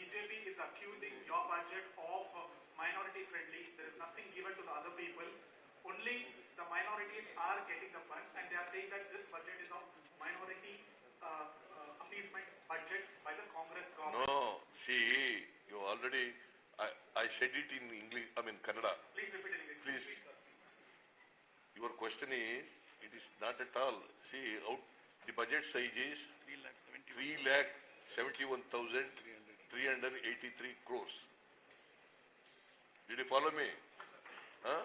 BJP is accusing your budget of uh, minority friendly. There is nothing given to the other people. Only the minorities are getting the funds and they are saying that this budget is of minority uh, uh, appeasement budget by the Congress government. No, see, you already, I, I said it in English, I mean Kannada. Please repeat in English. Please. Your question is, it is not at all. See, out, the budget size is three lakh seventy-one thousand three hundred eighty-three crores. Did you follow me? Huh?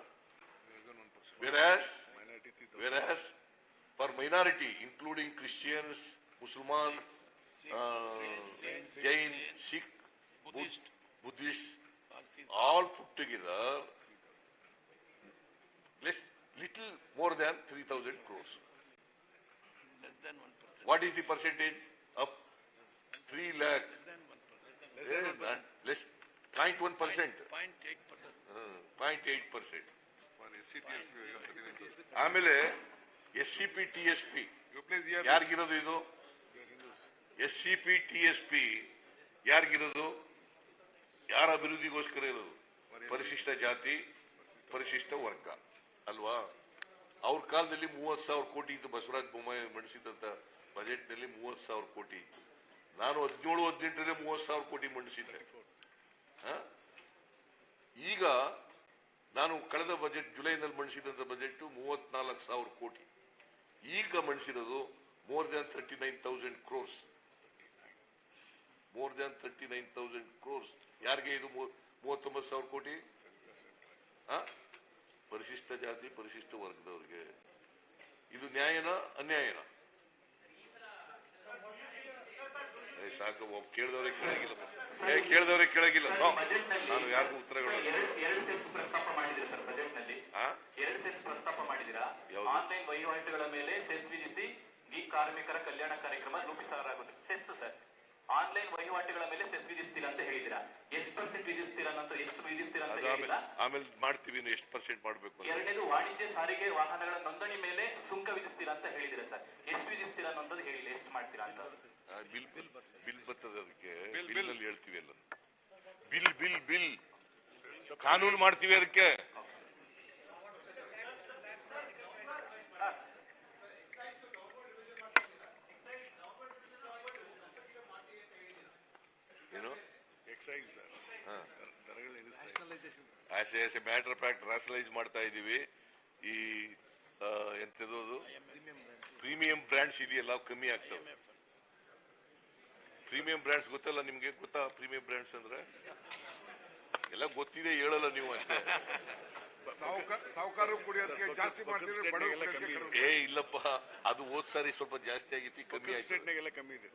Whereas, whereas for minority, including Christians, Muslims, uh, Jain, Sikh, Buddhist, Buddhist, all put together, less, little more than 3,000 crores. Less than one percent. What is the percentage of 3 lakh? Not less, 0.1 percent, Point eight percent. uh, 0.8 percent. ಆಮೇಲೆ S C P T S P ಯಾರಿಗಿರೋದು ಇದು? S C P T S P ಯಾರಿಗಿರೋದು ಯಾರ ಅಭಿವೃದ್ಧಿಗೋಸ್ಕರ ಇರೋದು? ಪರಿಶಿಷ್ಟ ಜಾತಿ ಪರಿಶಿಷ್ಟ. ವರ್ಗ. ಅಲ್ವಾ? ಅವ್ರ ಕಾಲದಲ್ಲಿ ಮೂವತ್ ಸಾವಿರ ಕೋಟಿ ಇತ್ತು ಬಸವರಾಜ ಬೊಮ್ಮಾಯಿ ಮಂಡಿಸಿದಂತ ಬಜೆಟ್ನಲ್ಲಿ ಮೂವತ್ ಸಾವಿರ ಕೋಟಿ ಇತ್ತು. ನಾನು ಹದಿನೇಳು ಹದಿನೆಂಟರಲ್ಲಿ ಮೂವತ್ ಸಾವಿರ ಕೋಟಿ ಮಂಡಿಸಿದ್ದೆ? ಈಗ ನಾನು ಕಳೆದ ಬಜೆಟ್ ಜುಲೈನಲ್ಲಿ ಮಣಿಸಿದಂತ ಬಜೆಟ್ ಮೂವತ್ನಾಲ್ಕು ಸಾವಿರ ಕೋಟಿ. ಈಗ ಮಂಡಿಸಿರೋದು more than thirty nine thousand crores more than thirty nine thousand crores ಯಾರಿಗೆ ಇದು ಮೂವತ್ತೊಂಬತ್ತು ಸಾವಿರ ಕೋಟಿ? ಪರಿಶಿಷ್ಟ ಜಾತಿ, ಪರಿಶಿಷ್ಟ ವರ್ಗದವ್ರಿಗೆ. ಇದು ನ್ಯಾಯನ ಅನ್ಯಾಯನ? ಸಾಕು ಒಬ್ಬ ಕೇಳಿದವ್ರೆ ಕೇಳಗಿಲ್ಲ ಏ ಕೇಳಿದವ್ರೆ ಕೇಳಗಿಲ್ಲ ನೋ, ನಾನು ಯಾರಿಗೂ ಉತ್ತರಗಳು ಎರಡು ಎರಡು ಸೆಸ್ ಪ್ರಸ್ತಾಪ ಮಾಡಿದಿರಾ ಸರ್ ಬಜೆಟ್ನಲ್ಲಿ ಆ ಎರಡು ಸೆಸ್ ಪ್ರಸ್ತಾಪ ಮಾಡಿದಿರಾ ಯಾವುದು? ಆನ್ಲೈನ್ ವಹಿವಾಟುಗಳ ಮೇಲೆ ಸೆಸ್ ವಿಧಿಸಿ ಈ ಕಾರ್ಮಿಕರ ಕಲ್ಯಾಣ ಕಾರ್ಯಕ್ರಮ ರೂಪಿಸಲಾಗುತ್ತದೆ ಸೆಸ್ ಸರ್. ಆನ್ಲೈನ್ ವಹಿವಾಟುಗಳ ಮೇಲೆ ಸೆಸ್ ವಿಧಿಸ್ತೀರಾ ಅಂತ ಹೇಳಿದಿರಾ ಎಷ್ಟು ಪರ್ಸೆಂಟ್ ವಿಧಿಸ್ತೀರಾ ಅಂತ ಎಷ್ಟು ವಿಧಿಸ್ತೀರಾ ಅಂತ ಹೇಳಿಲ್ಲ ಆಮೇಲೆ ಮಾಡ್ತೀವಿ ಇನ್ನು ಎಷ್ಟು ಪರ್ಸೆಂಟ್ ಮಾಡಬೇಕು ಅಂತ. ಎರಡನೇದು ವಾಣಿಜ್ಯ ಸಾರಿಗೆ ವಾಹನಗಳ ನೋಂದಣಿ ಮೇಲೆ ಸುಂಕ ವಿಧಿಸ್ತೀರಾ ಅಂತ ಹೇಳಿದಿರಾ ಸರ್? ಎಷ್ಟು ವಿಧಿಸ್ತೀರಾ ಅನ್ನೋದು ಹೇಳಿಲ್ಲ. ಎಷ್ಟು ಮಾಡ್ತೀರಾ ಅಂತ. ಬಿಲ್ ಬಿಲ್ ಬಿಲ್ ಬರ್ತದೆ ಅದಕ್ಕೆ. ಬಿಲ್ ಅಲ್ಲಿ ಹೇಳ್ತೀವಿ ಅಲ್ಲ ಬಿಲ್ ಬಿಲ್ ಬಿಲ್. ಕಾನೂನು ಮಾಡ್ತೀವಿ ಅದಕ್ಕೆ ಏನು excise as as a matter of fact rationalise ಮಾಡ್ತಾ ಇದೀವಿ. ಈ ಅದು? ಪ್ರೀಮಿಯಂ ಬ್ರ್ಯಾಂಡ್ಸ್ ಇದೆಯಲ್ಲ ಕಮ್ಮಿ ಆಗ್ತವೆ. ಪ್ರೀಮಿಯಂ ಬ್ರ್ಯಾಂಡ್ಸ್ ಗೊತ್ತಲ್ಲ ನಿಮ್ಗೆ? ಗೊತ್ತಾ ಪ್ರೀಮಿಯಂ ಬ್ರ್ಯಾಂಡ್ಸ್ ಅಂದ್ರೆ? ಎಲ್ಲ ಗೊತ್ತಿದೆ ಹೇಳಲ್ಲ ನೀವು ಅಷ್ಟೇ. ಏ ಇಲ್ಲಪ್ಪ. ಅದು ಹೋದ್ ಸಾರಿ ಸ್ವಲ್ಪ ಜಾಸ್ತಿ ಆಗಿತ್ತು ಕಮ್ಮಿ ಆಯ್ತು ಸ್ಟೇಟ್ನಾಗೆಲ್ಲ ಕಮ್ಮಿ ಇದೆ.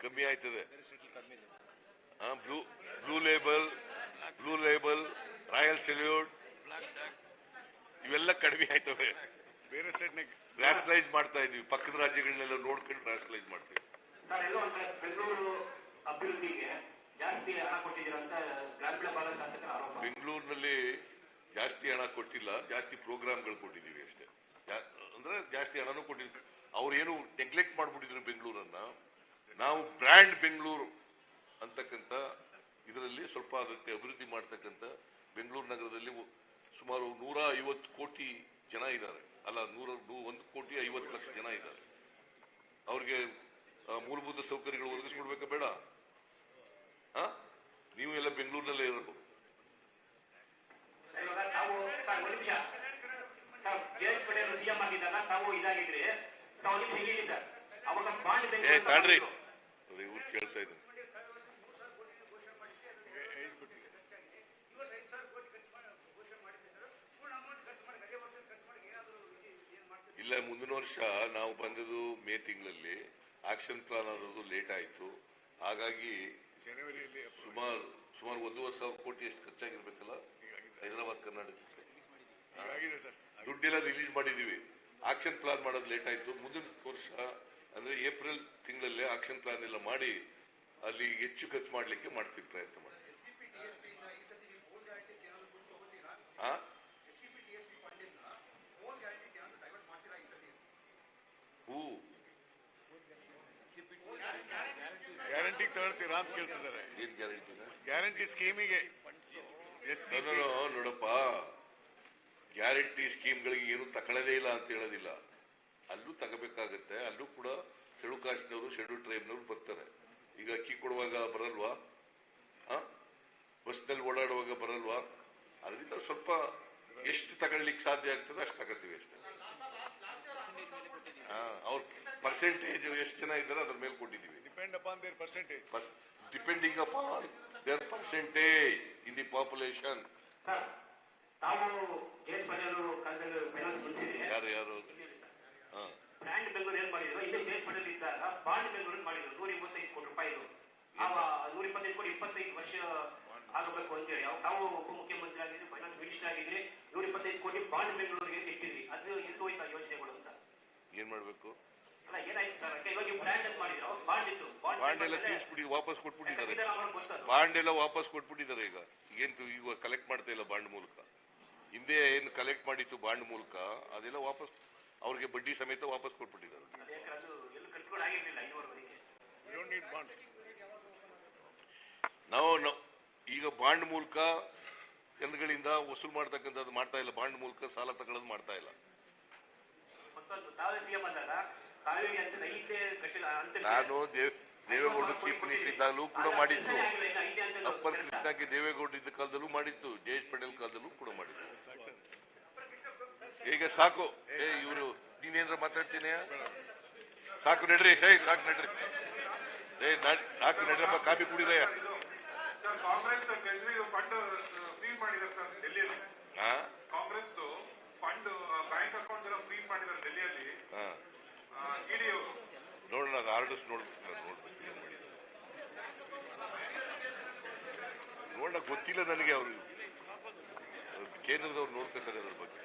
ಕಮ್ಮಿ ಆಯ್ತದೆ. Blue blue label blue label royal salute ಇವೆಲ್ಲ ಕಡಿಮೆ ಆಯ್ತವೆ. ಬೇರೆ ಸ್ಟೇಟ್ನಾಗ ರ್ಯಾಷನಲೈಸ್ ಮಾಡ್ತಾ ಇದೀವಿ. ಪಕ್ಕದ ರಾಜ್ಯಗಳನ್ನೆಲ್ಲ ನೋಡ್ಕೊಂಡು ರ್ಯಾಷನಲೈಸ್ ಮಾಡ್ತೀವಿ. ಸರ್ ಎಲ್ಲೋ ಒಂದ್ ಬೆಂಗಳೂರು ಅಭಿವೃದ್ಧಿಗೆ ಜಾಸ್ತಿ ಹಣ ಕೊಟ್ಟಿದ್ದೀರಾ ಅಂತ ಗ್ರಾಮೀಣ ಭಾಗದ ಬೆಂಗಳೂರಿನಲ್ಲಿ ಜಾಸ್ತಿ ಹಣ ಕೊಟ್ಟಿಲ್ಲ. ಜಾಸ್ತಿ ಪ್ರೋಗ್ರಾಮ್ಗಳು ಕೊಟ್ಟಿದ್ದೀವಿ ಅಷ್ಟೇ. ಜಾ- ಅಂದ್ರೆ ಜಾಸ್ತಿ ಹಣನೂ ಕೊಟ್ಟಿದ್ವಿ ಅವ್ರೇನು ನೆಗ್ಲೆಕ್ಟ್ ಮಾಡ್ಬಿಟ್ಟಿದ್ರು ಬೆಂಗಳೂರನ್ನ. ನಾವು ಬ್ರ್ಯಾಂಡ್ ಬೆಂಗಳೂರು. ಅಂತಕ್ಕಂಥ ಇದರಲ್ಲಿ ಸ್ವಲ್ಪ ಅದಕ್ಕೆ ಅಭಿವೃದ್ಧಿ ಮಾಡ್ತಕ್ಕಂಥ ಬೆಂಗಳೂರು ನಗರದಲ್ಲಿ ಸುಮಾರು ನೂರ ಐವತ್ತು ಕೋಟಿ ಜನ ಇದ್ದಾರೆ. ಅಲ್ಲ ನೂರ ಒಂದು ಕೋಟಿ ಐವತ್ತು ಲಕ್ಷ ಜನ ಇದ್ದಾರೆ. ಅವ್ರಿಗೆ ಮೂಲಭೂತ ಸೌಕರ್ಯಗಳು ಒದಗಿಸ್ಕೊಡ್ಬೇಕಾ ಬೇಡ? ನೀವು ಎಲ್ಲ ಬೆಂಗಳೂರಿನಲ್ಲೇ ಇರೋದು ಸರ್, ಇವಾಗ ತಾವು ಸರ್ ಒಂದು ನಿಮಿಷ ಸರ್ ಜಯೇಶ್ ಪಟೇಲ್ ಸಿಎಂ ಆಗಿದ್ದಾಗ ತಾವು ಇದಾಗಿದ್ರಿ ಸರ್ ಒಂದು ನಿಮಿಷ ಇಲ್ಲಿ ಸರ್ ಅವಾಗ ಬಾಂಡ್ ಏ ತಾಳ್ರಿ ಇವ್ರು ಕೇಳ್ತಾ ಇದ್ದೀನಿ ಇಲ್ಲ ಮುಂದಿನ ವರ್ಷ ನಾವು ಬಂದದ್ದು ಮೇ ತಿಂಗಳಲ್ಲಿ. ಆಕ್ಷನ್ ಪ್ಲಾನ್ ಅನ್ನೋದು ಲೇಟ್ ಆಯಿತು. ಹಾಗಾಗಿ ಜನವರಿಯಲ್ಲಿ ಸುಮಾರು ಸುಮಾರು ಒಂದೂವರೆ ಸಾವಿರ ಕೋಟಿ ಎಷ್ಟು ಖರ್ಚಾಗಿರ್ಬೇಕಲ್ಲ? ಹೈದರಾಬಾದ್ ಸರ್. ದುಡ್ಡೆಲ್ಲ ರಿಲೀಸ್ ಮಾಡಿದ್ದೀವಿ. ಆಕ್ಷನ್ ಪ್ಲಾನ್ ಮಾಡೋದು ಲೇಟ್ ಆಯಿತು. ಮುಂದಿನ ವರ್ಷ ಅಂದರೆ ಏಪ್ರಿಲ್ ತಿಂಗಳಲ್ಲೇ ಆಕ್ಷನ್ ಪ್ಲಾನ್ ಎಲ್ಲ ಮಾಡಿ ಅಲ್ಲಿ ಹೆಚ್ಚು ಖರ್ಚು ಮಾಡಲಿಕ್ಕೆ ಮಾಡ್ತೀವಿ ಪ್ರಯತ್ನ ಮಾಡಿ ಗ್ಯಾರಂಟಿ ತಗೊಳ್ತೀರಾ ಅಂತ ಕೇಳ್ತಿದ್ದಾರೆ. ಏನ್ ಗ್ಯಾರಂಟಿನ ಗ್ಯಾರಂಟಿ ಸ್ಕೀಮಿಗೆ. ಎಸ್ ನೋಡಪ್ಪ. ಗ್ಯಾರಂಟಿ ಸ್ಕೀಮ್ಗಳಿಗೆ ಏನು ತಗೊಳ್ಳೋದೇ ಇಲ್ಲ ಅಂತ ಹೇಳೋದಿಲ್ಲ. ಅಲ್ಲೂ ತಗೋಬೇಕಾಗತ್ತೆ. ಅಲ್ಲೂ ಕೂಡ ಶೆಡ್ಯೂಲ್ ಕಾಸ್ಟ್ನವರು ಶೆಡ್ಯೂಲ್ ಟ್ರೈಬ್ನವರು ಬರ್ತಾರೆ. ಈಗ ಅಕ್ಕಿ ಕೊಡುವಾಗ ಬರಲ್ವಾ? ಬಸ್ನಲ್ಲಿ ಓಡಾಡುವಾಗ ಬರಲ್ವಾ? ಅದರಿಂದ ಸ್ವಲ್ಪ ಎಷ್ಟು ತಗೊಳ್ಳಿಕ್ಕೆ ಸಾಧ್ಯ ಆಗ್ತದೆ ಅಷ್ಟು ತಗೋತೀವಿ ಅಷ್ಟೇ. ಹಾ ಅವ್ರ ಪರ್ಸೆಂಟೇಜ್ ಎಷ್ಟು ಜನ ಇದ್ದಾರೆ ಅದ್ರ ಮೇಲೆ ಕೊಟ್ಟಿದ್ದೀವಿ. Depend upon their percentage depending upon their percentage in the population ಯಾರು ಯಾರು? ಹಾ. ಬ್ರ್ಯಾಂಡ್ ಬೆಂಗಳೂರು ಏನ್ ಮಾಡಿದ್ರು? ಇಲ್ಲೇ ಜೇನ್ ಪಟೇಲ್ ಇದ್ದಾಗ ಬಾಂಡ್ ಬೆಂಗಳೂರು ಮಾಡಿದ್ರು? ನೂರ ಇಪ್ಪತ್ತೈದು ಕೋಟಿ ರೂಪಾಯಿದು. ಆವ ನೂರ ಇಪ್ಪತ್ತೈದು ಕೋಟಿ ಇಪ್ಪತ್ತೈದು ವರ್ಷ ಆಗಬೇಕು ಅಂತೇಳಿ. ಯಾವ ತಾವು ಉಪಮುಖ್ಯಮಂತ್ರಿ ಆಗಿದ್ರಿ ಫೈನಾನ್ಸ್ ಮಿನಿಸ್ಟರ್ ಆಗಿದ್ರಿ ನೂರ ಇಪ್ಪತ್ತೈದು ಕೋಟಿ ಬಾಂಡ್ ಬೆಂಗಳೂರಿಗೆ ಇಟ್ಟಿದ್ರಿ ಅದು ಎಲ್ಲಿ ಹೋಯ್ತು ಯೋಜನೆಗಳು ಅಂತ ಏನ್ ಮಾಡ್ಬೇಕು? ಅಲ್ಲ ಏನಾಯ್ತು ಸರ್? ಅದಕ್ಕೆ ಇವಾಗ ಬ್ರ್ಯಾಂಡ್ ಅಂತ ಮಾಡಿದ್ರು ಅವಾಗ ಬಾಂಡ್ ಇತ್ತು. ಬಾಂಡ್ ಎಲ್ಲ ತೀರಿಸ್ಬಿಡಿ ವಾಪಸ್ ಕೊಟ್ಬಿಟ್ಟಿದ್ದಾರೆ. ಬಾಂಡ್ ಎಲ್ಲ ವಾಪಸ್ ಕೊಟ್ಬಿಟ್ಟಿದ್ದಾರೆ ಈಗ. ಏನು ಈಗ ಕಲೆಕ್ಟ್ ಮಾಡ್ತಾ ಇಲ್ಲ ಬಾಂಡ್ ಮೂಲಕ. ಹಿಂದೆ ಏನು ಕಲೆಕ್ಟ್ ಮಾಡಿತ್ತು ಬಾಂಡ್ ಮೂಲಕ ಅದೆಲ್ಲ ವಾಪಸ್ ಅವ್ರಿಗೆ ಬಡ್ಡಿ ಸಮೇತ ವಾಪಸ್ ಕೊಟ್ಬಿಟ್ಟಿದ್ದಾರೆ. ನಾವು- ಈಗ ಬಾಂಡ್ ಮೂಲಕ ಜನಗಳಿಂದ ವಸೂಲ್ ಮಾಡ್ತಕ್ಕಂಥದ್ದು ಮಾಡ್ತಾ ಇಲ್ಲ ಬಾಂಡ್ ಮೂಲಕ ಸಾಲ ತಗೊಳ್ಳೋದು ಮಾಡ್ತಾ ಇಲ್ಲ. ನಾನು ದೇವ್ ದೇವೇಗೌಡ ಚೀಫ್ ಮಿನಿಸ್ಟರ್ ಇದ್ದಾಗಲೂ ಕೂಡ ಮಾಡಿದ್ದು. ಅಪ್ಪರ್ ಕೃಷ್ಣಕ್ಕೆ ದೇವೇಗೌಡ ಇದ್ದ ಕಾಲದಲ್ಲೂ ಮಾಡಿದ್ದು ಜಯೇಶ್ ಪಟೇಲ್ ಕಾಲದಲ್ಲೂ ಕೂಡ ಮಾಡಿದ್ದು. ಈಗ ಸಾಕು. ಏ ಇವರು ನೀನೇನ್ರ ಮಾತಾಡ್ತೀನಿ ಸಾಕು ನಡ್ರಿ ಹೇ ಸಾಕು ನಡ್ರಿ. ಏ ನಾಕು ನಡ್ರಪ್ಪ coffee ಕುಡಿರಯ್ಯ. Sir Congress treasury fund freeze ಮಾಡಿದ್ದಾರೆ ಸರ್ ಡೆಲ್ಲಿಯಲ್ಲಿ. ಕಾಂಗ್ರೆಸ್ ಫಂಡ್ ಬ್ಯಾಂಕ್ ಅಕೌಂಟ್ ಎಲ್ಲ ಫ್ರೀಸ್ ಮಾಡಿದ್ದಾರೆ ಡೆಲ್ಲಿಯಲ್ಲಿ. ಇಡಿ ನೋಡೋಣ ಅದು ಆರ್ಡರ್ಸ್ ನೋಡ್ಬೇಕು ನೋಡ್ಬೇಕು ಏನ್ ಮಾಡಿದ್ರು. ನೋಡೋಣ ಗೊತ್ತಿಲ್ಲ ನನಗೆ ಅವರು. ಕೇಂದ್ರದವ್ರು ನೋಡ್ಕೊತಾರೆ ಅದ್ರ ಬಗ್ಗೆ.